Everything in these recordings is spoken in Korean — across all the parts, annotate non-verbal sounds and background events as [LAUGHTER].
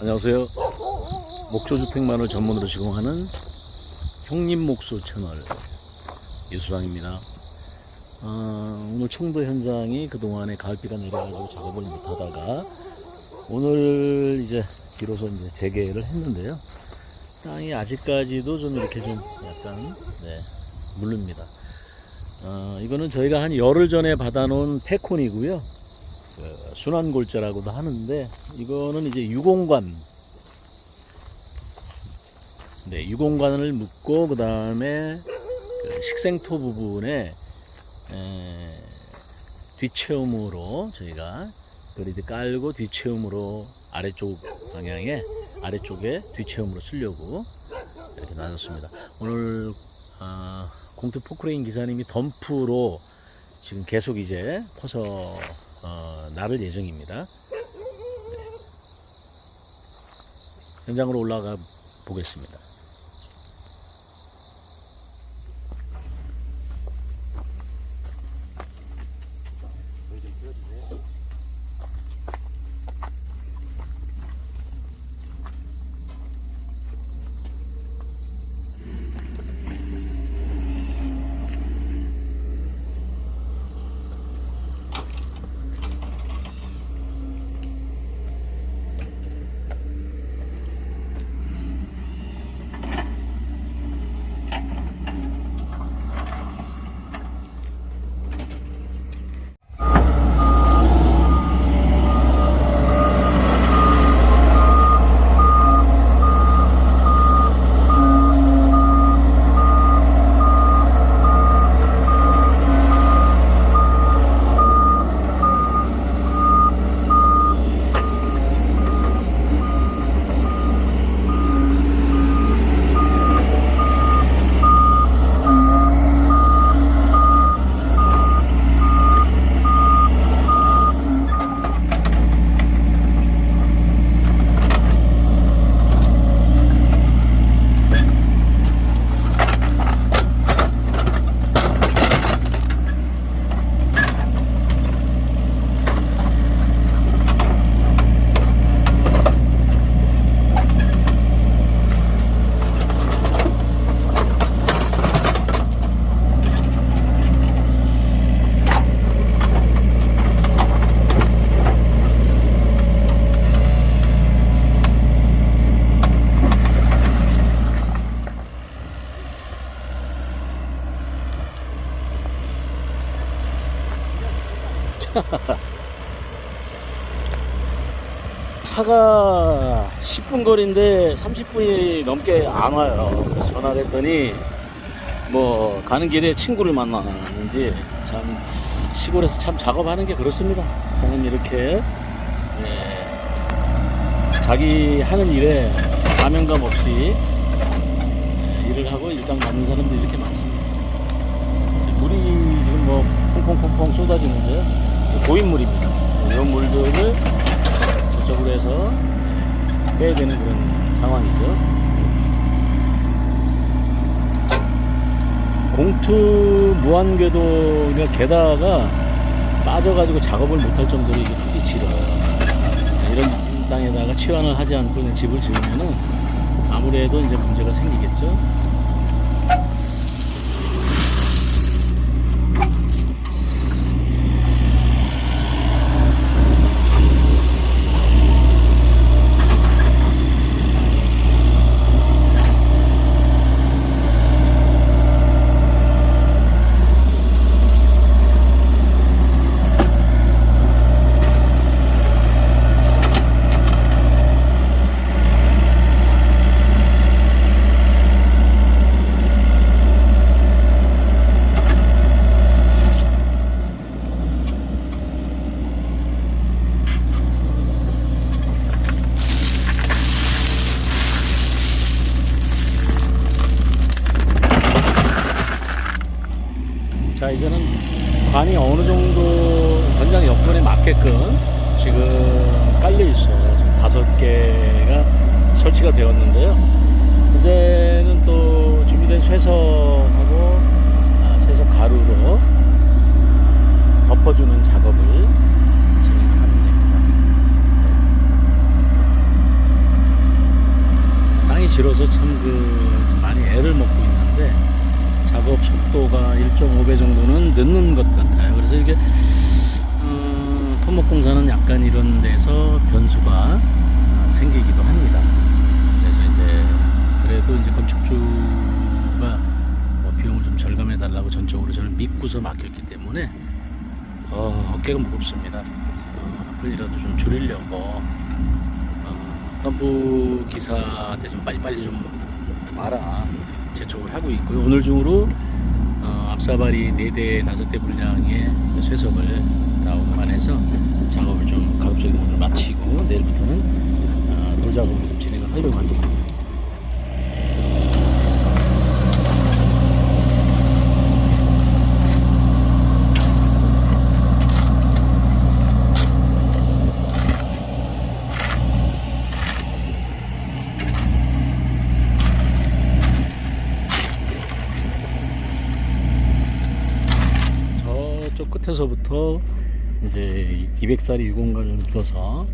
안녕하세요. 목조주택만을 전문으로 시공하는 형님 목수 채널 이수랑입니다. 아, 오늘 청도 현장이 그동안에 가을비가 내려가지고 작업을 못하다가 오늘 이제 비로소 이제 재개를 했는데요. 땅이 아직까지도 좀 이렇게 좀 약간 네, 물릅니다. 아, 이거는 저희가 한 열흘 전에 받아놓은 페콘이고요. 그 순환골자라고도 하는데 이거는 이제 유공관 네 유공관을 묶고 그 다음에 그 식생토 부분에 에, 뒷체음으로 저희가 그리드 깔고 뒷체음으로 아래쪽 방향에 아래쪽에 뒷체음으로 쓰려고 이렇게 나눴습니다. 오늘 아, 공투 포크레인 기사님이 덤프로 지금 계속 이제 퍼서 어, 나를 예정입니다. 네. 현장으로 올라가 보겠습니다. [LAUGHS] 차가 10분 거리인데 30분이 넘게 안 와요. 전화를 했더니 뭐 가는 길에 친구를 만나는지 참 시골에서 참 작업하는 게 그렇습니다. 저는 이렇게 예, 자기 하는 일에 가면감 없이 예, 일을 하고 일당 받는 사람들이 이렇게 많습니다. 물이 지금 뭐 퐁퐁퐁퐁 쏟아지는데요. 고인물입니다. 이런 물들을 저쪽으로 해서 빼야 되는 그런 상황이죠. 공투 무한궤도 게다가 빠져가지고 작업을 못할 정도로 이게 폭이 길어요. 이런 땅에다가 치환을 하지 않고 집을 지으면은 아무래도 이제 문제가 생기겠죠. 자 이제는 관이 어느 정도 현장 여건에 맞게끔 지금 깔려 있어요. 지금 다섯 개가 설치가 되었는데요. 이제는 또 준비된 쇠석하고 아, 쇠석 가루로 덮어주는 작업을 진행하면 됩니다. 질어서 참 그 많이 애를 먹고 있는데 작업 속도가 1.5배 정도는 늦는 것 같아요. 그래서 이게 어, 토목공사는 약간 이런 데서 변수가 아, 생기기도 합니다. 그래서 이제 그래도 이제 건축주가 뭐 비용을 좀 절감해 달라고 전적으로 저를 믿고서 맡겼기 때문에 어, 어깨가 무겁습니다. 어, 앞으로라도 좀 줄이려고 어, 덤프 기사한테 좀 빨리빨리 좀 와라 재촉을 하고 있고요. 오늘 중으로 어, 앞사발이 4대, 5대 분량의 쇠석을 다 운반해서 작업을 좀 가급적인 오늘 마치고 내일부터는 어, 돌 작업을 좀 진행을 하려고 합니다. 끝에서부터 이제 200살이 유공간을 묻어서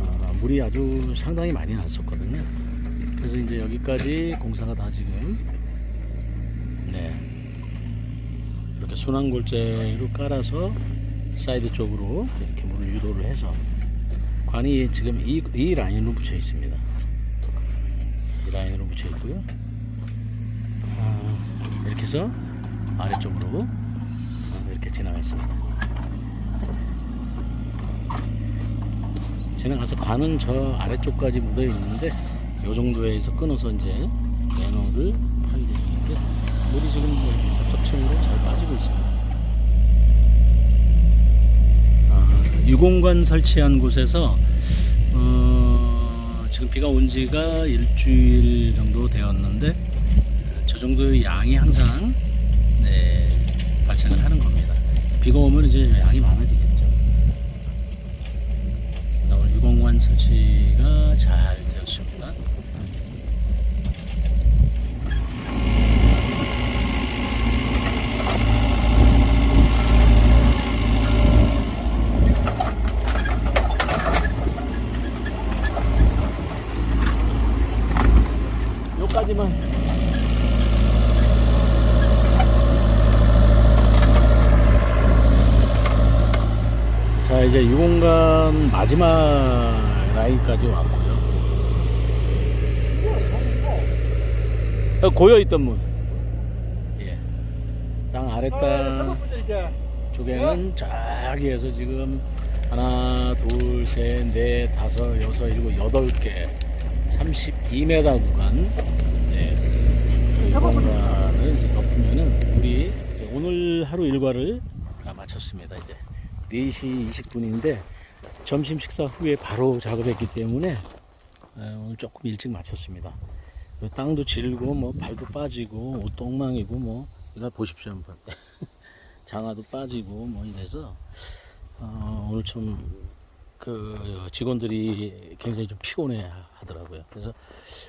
어, 물이 아주 상당히 많이 났었거든요. 그래서 이제 여기까지 공사가 다 지금 네 이렇게 순환골재로 깔아서 사이드 쪽으로 이렇게 물을 유도를 해서 관이 지금 이, 이 라인으로 붙여 있습니다. 이 라인으로 붙여 있고요. 아, 이렇게 해서 아래쪽으로 어, 이렇게 지나갔습니다. 지나가서 관은 저 아래쪽까지 묻어 있는데 이 정도에서 끊어서 이제 매너를 할 예정인데 물이 지금 뭐 이렇게 접석층으로 잘 빠지고 있습니다. 아, 유공관 설치한 곳에서 어, 지금 비가 온 지가 일주일 정도 되었는데 저 정도의 양이 항상 네, 발생을 하는 겁니다. 비가 오면 이제 양이 많아지겠죠. 나 오늘 유공관 설치가 잘 되었습니다. 요까지만 자 이제 유공간 마지막 라인까지 왔고요 어, 고여있던 문 예. 땅 아랫땅 쪽에는 저기에서 지금 하나 둘셋넷 다섯 여섯 일곱 여덟 개 32m 구간 네. 이 공간을 이제 덮으면은 우리 이제 오늘 하루 일과를 다 마쳤습니다. 이제 4시 20분인데 점심 식사 후에 바로 작업했기 때문에 어, 오늘 조금 일찍 마쳤습니다. 그 땅도 질고 뭐 발도 빠지고 옷도 엉망이고 뭐 이거 보십시오 한번 [LAUGHS] 장화도 빠지고 뭐 이래서 어, 오늘 좀 그 직원들이 굉장히 좀 피곤해 하더라고요. 그래서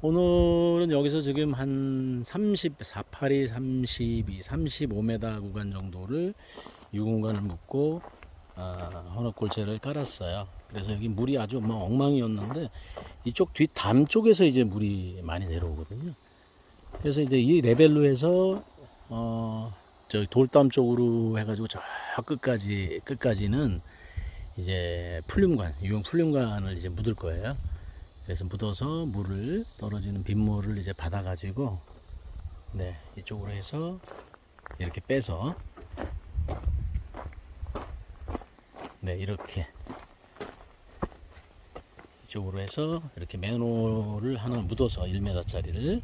오늘은 여기서 지금 한 30, 48이 32, 35m 구간 정도를 유공간을 묶고 아, 헌업골재를 깔았어요. 그래서 여기 물이 아주 뭐 엉망이었는데 이쪽 뒷담 쪽에서 이제 물이 많이 내려오거든요. 그래서 이제 이 레벨로 해서 어, 저 돌담 쪽으로 해가지고 저 끝까지 끝까지는 이제 풀림관, 유용 풀림관을 이제 묻을 거예요. 그래서 묻어서 물을 떨어지는 빗물을 이제 받아가지고 네 이쪽으로 해서 이렇게 빼서 네 이렇게 이쪽으로 해서 이렇게 맨홀을 하나 묻어서 1m짜리를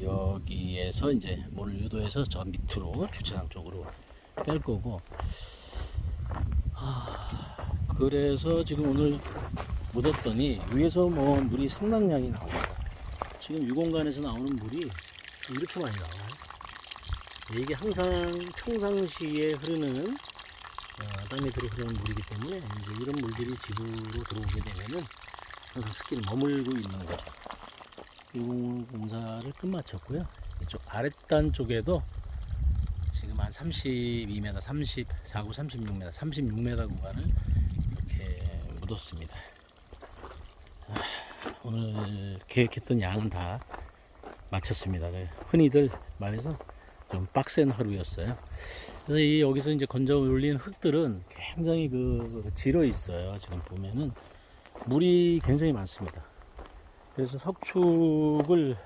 여기에서 이제 물을 유도해서 저 밑으로 주차장 쪽으로 뺄 거고 하, 그래서 지금 오늘 묻었더니 위에서 뭐 물이 상당량이 나와요. 지금 유공간에서 나오는 물이 이렇게 많이 나와요. 이게 항상 평상시에 흐르는 어, 땅 밑으로 흐르는 물이기 때문에 이제 이런 물들이 집으로 들어오게 되면은 항상 습기를 머물고 있는 거죠. 유공 공사를 끝마쳤고요. 이쪽 아랫단 쪽에도 지금 한 32m, 34구 36m, 36m 구간을 이렇게 묻었습니다. 아, 오늘 계획했던 양은 다 마쳤습니다. 네, 흔히들 말해서 좀 빡센 하루였어요. 그래서 이 여기서 이제 건져 올린 흙들은 굉장히 그 질어 있어요. 지금 보면은 물이 굉장히 많습니다. 그래서 석축을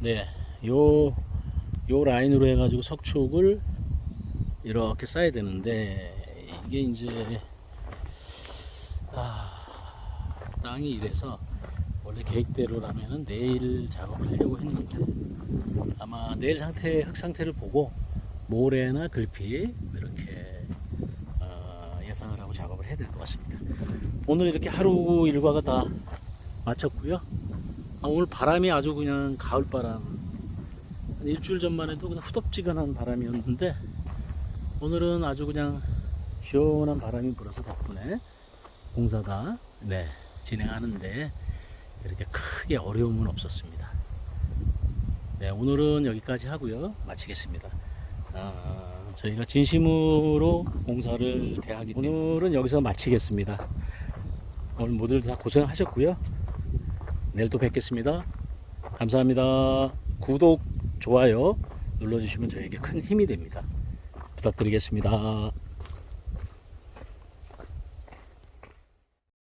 네, 요, 요 라인으로 해가지고 석축을 이렇게 쌓아야 되는데 이게 이제 아, 땅이 이래서 원래 계획대로라면은 내일 작업을 하려고 했는데 아마 내일 상태 흙 상태를 보고 모래나 글피 이렇게 어, 예상을 하고 작업을 해야 될 것 같습니다. 오늘 이렇게 하루 일과가 다 마쳤고요. 아, 오늘 바람이 아주 그냥 가을 바람. 한 일주일 전만 해도 그냥 후덥지근한 바람이었는데 오늘은 아주 그냥 시원한 바람이 불어서 덕분에 공사가 네, 진행하는데 이렇게 크게 어려움은 없었습니다. 네, 오늘은 여기까지 하고요. 마치겠습니다. 아, 저희가 진심으로 공사를 대하기 오늘은 여기서 마치겠습니다. 오늘 모두 다 고생하셨고요. 내일 또 뵙겠습니다. 감사합니다. 구독, 좋아요 눌러주시면 저에게 큰 힘이 됩니다. 부탁드리겠습니다.